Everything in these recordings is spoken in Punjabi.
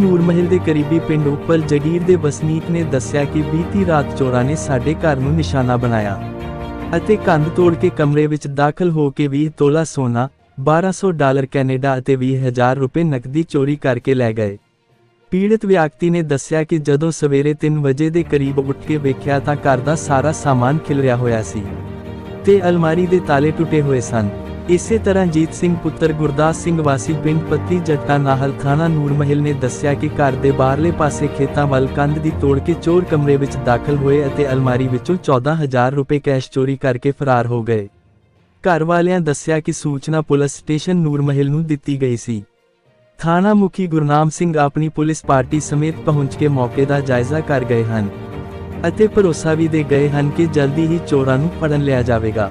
ਨੂਰਮਹਿਲ ਦੇ ਕਰੀਬੀ ਪਿੰਡ ਉੱਪਰ ਜਗੀਰ ਦੇ ਵਸਨੀਕ ਨੇ ਦੱਸਿਆ ਕਿ ਬੀਤੀ ਰਾਤ ਚੋਰਾਂ ਨੇ ਸਾਡੇ ਘਰ ਨੂੰ ਨਿਸ਼ਾਨਾ ਬਣਾਇਆ ਅਤੇ ਕੰਧ ਤੋੜ ਕੇ ਕਮਰੇ ਵਿੱਚ ਦਾਖਲ ਹੋ ਕੇ 20 ਤੋਲਾ ਸੋਨਾ 1200 ਡਾਲਰ ਕੈਨੇਡਾ ਅਤੇ 20000 ਰੁਪਏ ਨਕਦੀ ਚੋਰੀ ਕਰਕੇ ਲੈ ਗਏ। ਪੀੜਤ ਵਿਅਕਤੀ ਨੇ ਦੱਸਿਆ ਕਿ ਜਦੋਂ ਸਵੇਰੇ 3 ਵਜੇ ਦੇ ਕਰੀਬ ਉੱਠ ਕੇ ਵੇਖਿਆ ਤਾਂ ਘਰ ਦਾ ਸਾਰਾ ਸਾਮਾਨ ਖਿਲਰਿਆ ਹੋਇਆ ਸੀ ਤੇ ਅਲਮਾਰੀ ਦੇ ਤਾਲੇ ਟੁੱਟੇ ਹੋਏ ਸਨ। ਇਸੇ ਤਰ੍ਹਾਂ ਜੀਤ ਸਿੰਘ ਪੁੱਤਰ ਗੁਰਦਾਸ ਸਿੰਘ ਵਾਸੀ ਪਿੰਡ ਪੱਤੀ ਜੱਟਾ ਨਾਹਲ ਥਾਣਾ ਨੂਰਮਹਿਲ ਨੇ ਦੱਸਿਆ ਕਿ ਘਰ ਦੇ ਬਾਹਰਲੇ ਪਾਸੇ ਖੇਤਾਂ ਵੱਲ ਕੰਧ ਦੀ ਤੋੜ ਕੇ ਚੋਰ ਕਮਰੇ ਵਿੱਚ ਦਾਖਲ ਹੋਏ ਅਤੇ ਅਲਮਾਰੀ ਵਿੱਚੋਂ 14000 ਰੁਪਏ ਕੈਸ਼ ਚੋਰੀ ਕਰਕੇ ਫਰਾਰ ਹੋ ਗਏ। ਘਰ ਵਾਲਿਆਂ ਦੱਸਿਆ ਕਿ ਸੂਚਨਾ ਪੁਲਿਸ ਸਟੇਸ਼ਨ ਨੂਰ ਮਹਿਲ ਨੂੰ ਦਿੱਤੀ ਗਈ ਸੀ। ਥਾਣਾ ਮੁਖੀ ਗੁਰਨਾਮ ਸਿੰਘ ਆਪਣੀ ਪੁਲਿਸ ਪਾਰਟੀ ਸਮੇਤ ਪਹੁੰਚ ਕੇ ਮੌਕੇ ਦਾ ਜਾਇਜ਼ਾ ਕਰ ਗਏ ਹਨ ਅਤੇ ਭਰੋਸਾ ਵੀ ਦੇ ਗਏ ਹਨ ਕਿ ਜਲਦੀ ਹੀ ਚੋਰਾਂ ਨੂੰ ਫੜਨ ਲਿਆ ਜਾਵੇਗਾ।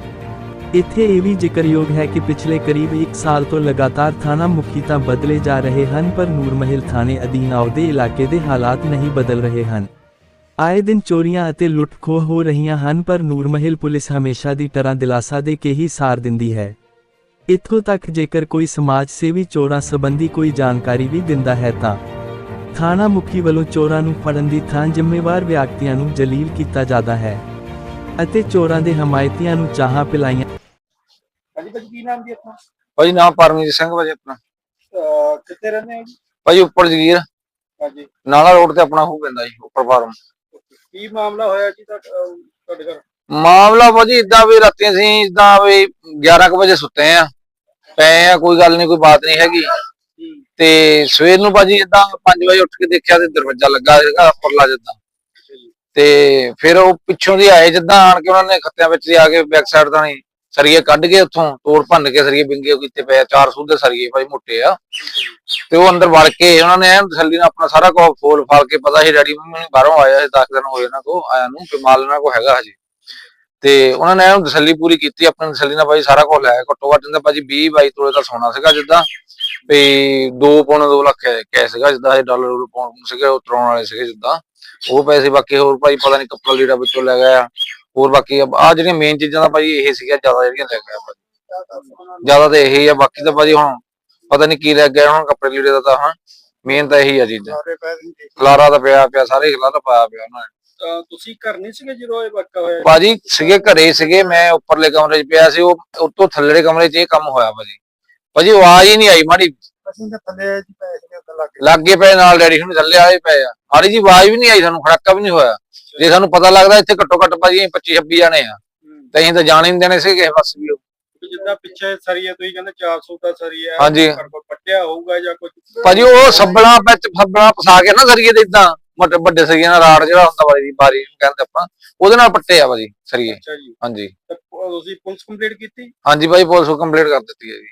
ਇੱਥੇ ਇਹ ਵੀ ਜ਼ਿਕਰਯੋਗ ਹੈ ਕਿ ਪਿਛਲੇ ਕਰੀਬ 1 ਸਾਲ ਤੋਂ ਲਗਾਤਾਰ ਥਾਣਾ ਮੁਖੀ ਤਾਂ ਬਦਲੇ ਜਾ ਰਹੇ ਹਨ, ਪਰ ਨੂਰਮਹਿਲ ਥਾਣੇ ਅਧੀਨ ਆਉਦੇ ਇਲਾਕੇ ਦੇ ਹਾਲਾਤ ਨਹੀਂ ਬਦਲ ਰਹੇ ਹਨ। ਆਏ ਦਿਨ ਚੋਰੀਆਂ ਅਤੇ ਲੁੱਟ-ਖੋਹ ਹੋ ਰਹੀਆਂ ਹਨ, ਪਰ ਨੂਰਮਹਿਲ ਪੁਲਿਸ ਹਮੇਸ਼ਾ ਦੀ ਤਰ੍ਹਾਂ ਦਿਲਾਸਾ ਦੇ ਕੇ ਹੀ ਸਾਰ ਦਿੰਦੀ ਹੈ। ਇੱਥੋਂ ਤੱਕ ਜੇਕਰ ਕੋਈ ਸਮਾਜ ਸੇਵੀ ਚੋਰਾਂ ਸੰਬੰਧੀ ਕੋਈ ਜਾਣਕਾਰੀ ਵੀ ਦਿੰਦਾ ਹੈ ਤਾਂ ਥਾਣਾ ਮੁਖੀ ਵੱਲੋਂ ਚੋਰਾਂ ਨੂੰ ਫੜਨ ਦੀ ਥਾਂ ਜ਼ਿੰਮੇਵਾਰ ਵਿਅਕਤੀਆਂ ਨੂੰ ਜਲੀਲ ਕੀਤਾ ਜਾਂਦਾ ਹੈ ਅਤੇ ਚੋਰਾਂ ਦੇ ਹਮਾਇਤੀਆਂ ਨੂੰ ਚਾਹਾਂ ਪਿਲਾਈਆਂ ਹਾਂਜੀ ਭਾਜੀ ਕੀ ਨਾਮ ਜੀ ਆਪਣਾ? ਭਾਜੀ ਨਾਮ ਪਰਮਜੀਤ ਸਿੰਘ ਭਾਜੀ ਆਪਣਾ। ਅਹ ਕਿੱਥੇ ਰਹਿੰਦੇ ਹੋ ਜੀ? ਭਾਜੀ ਉੱਪਰ ਜਗੀਰ। ਹਾਂਜੀ। ਨਾਲਾ ਰੋਡ ਤੇ ਆਪਣਾ ਹੋ ਪੈਂਦਾ ਜੀ ਉੱਪਰ ਫਾਰਮ। ਕੀ ਮਾਮਲਾ ਹੋਇਆ ਜੀ ਤੁਹਾਡਾ- ਅਹ ਤੁਹਾਡੇ ਘਰ? ਮਾਮਲਾ ਭਾਜੀ ਇਦਾਂ ਵੀ ਰਾਤੀ ਅਸੀਂ ਇਦਾਂ ਵੀ 11 ਕੁ ਵਜੇ ਸੁੱਤੇ ਆ ਪਏ ਆ ਕੋਈ ਗੱਲ ਨਹੀਂ ਕੋਈ ਬਾਤ ਨਹੀਂ ਹੈਗੀ। ਤੇ ਸਵੇਰ ਨੂੰ ਭਾਜੀ ਇਦਾਂ 5 ਵਜੇ ਉੱਠ ਕੇ ਦੇਖਿਆ ਤੇ ਦਰਵਾਜ਼ਾ ਲੱਗਾ ਸੀਗਾ ਉੱਪਰਲਾ ਜਿੱਦਾਂ। ਤੇ ਫਿਰ ਉਹ ਪਿੱਛੋਂ ਦੀ ਆਏ ਜਿੱਦਾਂ ਆਣ ਕੇ ਉਹਨਾਂ ਨੇ ਖੱਤਿਆਂ ਵਿੱਚ ਦੀ ਆ ਕੇ ਬੈਕ ਸਾਈਡ ਤਾਂ ਨਹੀਂ। ਸਰੀਏ ਕੱਢ ਕੇ ਉੱਥੋਂ, ਤੋੜ ਭੰਨ ਕੇ ਸਰੀਏ ਬਿੰਗੇ ਕੀਤੇ ਪਏ ਆ, ਚਾਰ ਸੂਦੇ ਸਰੀਏ ਭਾਈ ਮੋਟੇ ਆ। ਤੇ ਉਹ ਅੰਦਰ ਵੜ ਕੇ ਉਹਨਾਂ ਨੇ ਐਨ ਤਸੱਲੀ ਨਾਲ ਆਪਣਾ ਸਾਰਾ ਕੁਝ ਫੋਲ ਫਾਲ ਕੇ ਪਤਾ ਸੀ ਡੈਡੀ ਮੰਮੀ ਬਾਹਰੋਂ ਆਇਆ ਸੀ 10 ਦਿਨ ਹੋਏ ਇਹਨਾਂ ਕੋ ਆਇਆ ਨੂੰ ਤੇ ਮਾਲ ਇਹਨਾਂ ਕੋ ਹੈਗਾ ਹਜੇ। ਤੇ ਉਹਨਾਂ ਨੇ ਐਨ ਤਸੱਲੀ ਪੂਰੀ ਕੀਤੀ, ਆਪਣੀ ਤਸੱਲੀ ਨਾਲ ਭਾਈ ਸਾਰਾ ਕੁਝ ਲਿਆ ਘੱਟੋ ਘੱਟ ਜਿੰਦਾ ਭਾਜੀ 20 22 ਤੋਲੇ ਦਾ ਸੋਨਾ ਸੀਗਾ ਜਿੱਦਾਂ, ਵੀ 2 ਪੌਣੇ 2 ਲੱਖ ਕੈ ਸੀਗਾ ਜਿੱਦਾਂ, ਇਹ ਡਾਲਰ ਡਾਲਰ ਸੀਗੇ, ਉਹ ਤਰਾਉਣ ਵਾਲੇ ਸੀਗੇ ਜਿੱਦਾਂ। ਉਹ ਪੈਸੇ ਬਾਕੀ ਹੋਰ ਭਾਈ ਪਤਾ ਨਹੀਂ ਕੱਪੜਾ ਲੀੜਾ ਵਿੱਚੋਂ ਲੈ ਗਿਆ ਹੋਰ ਬਾਕੀ ਆ ਜਿਹੜੀਆਂ ਮੇਨ ਚੀਜ਼ਾਂ ਦਾ ਭਾਈ ਇਹ ਸੀਗਾ ਜ਼ਿਆਦਾ ਜਿਹੜੀਆਂ ਲੈ ਗਿਆ ਭਾਜੀ ਜ਼ਿਆਦਾ ਤਾਂ ਇਹੀ ਆ ਬਾਕੀ ਤਾਂ ਭਾਜੀ ਹੁਣ ਪਤਾ ਨਹੀਂ ਕੀ ਲੈ ਗਿਆ ਹੁਣ ਕੱਪੜੇ ਲੀੜੇ ਦਾ ਤਾਂ ਹਾਂ ਮੇਨ ਤਾਂ ਇਹੀ ਆ ਚੀਜ਼ਾਂ। ਖਲਾਰਾ ਤਾਂ ਪਿਆ ਪਿਆ ਸਾਰੇ ਖਲਾਰਾ ਪਾਇਆ ਪਿਆ ਉਹਨਾਂ ਨੇ। ਤੁਸੀਂ ਘਰ ਨਹੀਂ ਸੀਗੇ ਜਦੋਂ ਇਹ ਵਾਕਾ ਹੋਇਆ? ਭਾਜੀ ਸੀਗੇ ਘਰੇ ਸੀਗੇ ਮੈਂ ਉੱਪਰਲੇ ਕਮਰੇ 'ਚ ਪਿਆ ਸੀ ਉਹ ਉੱਤੋਂ ਥੱਲੜੇ ਕਮਰੇ 'ਚ ਇਹ ਕੰਮ ਹੋਇਆ ਭਾਜੀ। ਭਾਜੀ ਆਵਾਜ਼ ਹੀ ਨਹੀਂ ਆਈ ਮਾੜੀ। ਅਸੀਂ ਤਾਂ ਥੱਲੇ ਉੱਤੇ ਲੱਗ ਲੱਗੇ ਪਏ ਨਾਲ ਡੈਡੀ ਹੁਣ ਥੱਲੇ ਆਏ ਪਏ ਆ। ਹਾੜੀ ਜੀ ਆਵਾਜ਼ ਵੀ ਨਹੀਂ ਆਈ ਸਾਨੂੰ ਖੜਾਕਾ ਵੀ ਨਹੀਂ ਹੋਇਆ। ਜੇ ਸਾਨੂੰ ਪਤਾ ਲੱਗਦਾ ਇੱਥੇ ਘੱਟੋ ਘੱਟ ਭਾਜੀ 25 26 ਜਾਣੇ ਆ। ਤੇ ਅਸੀਂ ਤਾਂ ਜਾਣ ਹੀ ਨਹੀਂ ਦੇਣੇ ਸੀ ਕਿਸੇ ਪਾਸੇ ਵੀ ਉਹ। ਜਿੱਦਾਂ ਪਿੱਛੇ ਸਰੀਆ ਤੁਸੀਂ ਕਹਿੰਦੇ 400 ਦਾ ਸਰੀਆ ਹਾਂਜੀ। ਪੱਟਿਆ ਹੋਊਗਾ ਜਾਂ ਕੁਝ ਭਾਜੀ ਉਹ ਸੱਬਣਾ ਵਿੱਚ ਸੱਬਣਾ ਫਸਾ ਕੇ ਨਾ ਸਰੀਏ ਦੇ ਇਦਾਂ ਵੱਡੇ ਸਰੀਏ ਨਾਲ ਰਾੜ ਜਿਹੜਾ ਹੁੰਦਾ ਦੀ ਬਾਰੀ ਕਹਿੰਦੇ ਆਪਾਂ ਉਹਦੇ ਨਾਲ ਪੱਟੇ ਆ ਭਾਜੀ ਸਰੀਏ। ਹਾਂਜੀ। ਤੁਸੀਂ ਪੁਲਿਸ ਕੰਪਲੀਟ ਕੀਤੀ? ਹਾਂਜੀ ਭਾਈ ਪੁਲਿਸ ਕੰਪਲੀਟ ਕਰ ਦਿੱਤੀ ਹੈ ਜੀ।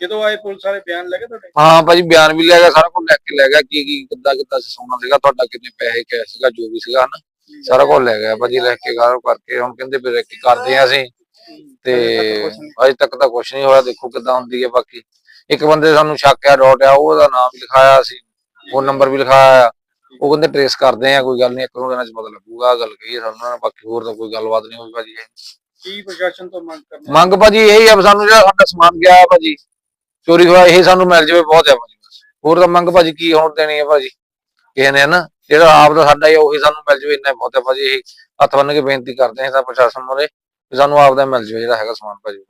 ਜਦੋਂ ਆਏ ਪੁਲਿਸ ਵਾਲੇ ਬਿਆਨ ਲੱਗੇ ਤੁਹਾਡੇ? ਹਾਂ ਭਾਜੀ ਬਿਆਨ ਵੀ ਲੈ ਗਿਆ ਸਾਰਾ ਕੁਝ ਲੈ ਕੇ ਲੈ ਗਿਆ ਕੀ ਕੀ ਕਿੱਦਾਂ ਕਿੱਦਾਂ ਸੋਨਾ ਸੀਗਾ ਤੁਹਾਡਾ ਕਿੰਨੇ ਪੈਸੇ ਕਿਆ ਸੀਗਾ ਜੋ ਵੀ ਸੀਗਾ ਨਾ ਸਾਰਾ ਕੁਝ ਲੈ ਗਿਆ ਭਾਜੀ ਲੈ ਕੇ ਘਰ ਕਰਕੇ ਹੁਣ ਕਹਿੰਦੇ ਵੀ ਰੈਕੀ ਕਰਦੇ ਆ ਅਸੀਂ। ਤੇ ਅਜੇ ਤੱਕ ਤਾਂ ਕੁਝ ਨਹੀਂ ਹੋਇਆ ਦੇਖੋ ਕਿੱਦਾਂ ਹੁੰਦੀ ਹੈ ਬਾਕੀ। ਇੱਕ ਬੰਦੇ ਸਾਨੂੰ ਸ਼ੱਕ ਆ ਡਾਟ ਆ ਉਹਦਾ ਨਾਮ ਵੀ ਲਿਖਾਇਆ ਸੀ ਫੋਨ ਨੰਬਰ ਵੀ ਲਿਖਾਇਆ ਆ। ਉਹ ਕਹਿੰਦੇ ਟ੍ਰੇਸ ਕਰਦੇ ਆ ਕੋਈ ਗੱਲ ਨਹੀਂ ਇੱਕ ਨੂੰ ਦਿਨਾਂ ਚ ਪਤਾ ਲੱਗੂਗਾ ਗੱਲ ਕਹੀ ਸਾਨੂੰ ਉਹਨਾਂ ਨੇ ਬਾਕੀ ਹੋਰ ਤਾਂ ਕੋਈ ਗੱਲਬਾਤ ਨਹੀਂ ਹੋਈ ਭਾਜੀ। ਕੀ ਪ੍ਰਸ਼ਾਸਨ ਤੋਂ ਮੰਗ ਕਰਨਾ? ਮੰਗ ਭਾਜੀ ਇਹੀ ਆ ਸਾਨੂੰ ਜਿਹੜਾ ਸਾਡਾ ਸਮਾਨ ਗਿਆ ਹੈ ਭਾਜੀ ਚੋਰੀ ਹੋਇਆ ਇਹ ਸਾਨੂੰ ਮਿਲ ਜਾਵੇ ਬਹੁਤ ਹੈ ਭਾਜੀ ਹੋਰ ਤਾਂ ਮੰਗ ਭਾਜੀ ਕੀ ਹੋਣ ਦੇਣੀ ਹੈ ਭਾਜੀ? ਕਿਸੇ ਨੇ ਨਾ ਜਿਹੜਾ ਆਪ ਦਾ ਸਾਡਾ ਹੀ ਉਹੀ ਸਾਨੂੰ ਮਿਲ ਜਾਵੇ ਇੰਨਾ ਬਹੁਤ ਹੈ ਭਾਜੀ ਇਹ ਹੱਥ ਬੰਨ ਕੇ ਬੇਨਤੀ ਕਰਦੇ ਹਾਂ ਤਾਂ ਪ੍ਰਸ਼ਾਸਨ ਮੋਰੇ ਵੀ ਸਾਨੂੰ ਆਪ ਦਾ ਮਿਲ ਜਾਵੇ ਜਿਹੜਾ ਹੈਗਾ ਸਮਾਨ ਭਾਜੀ।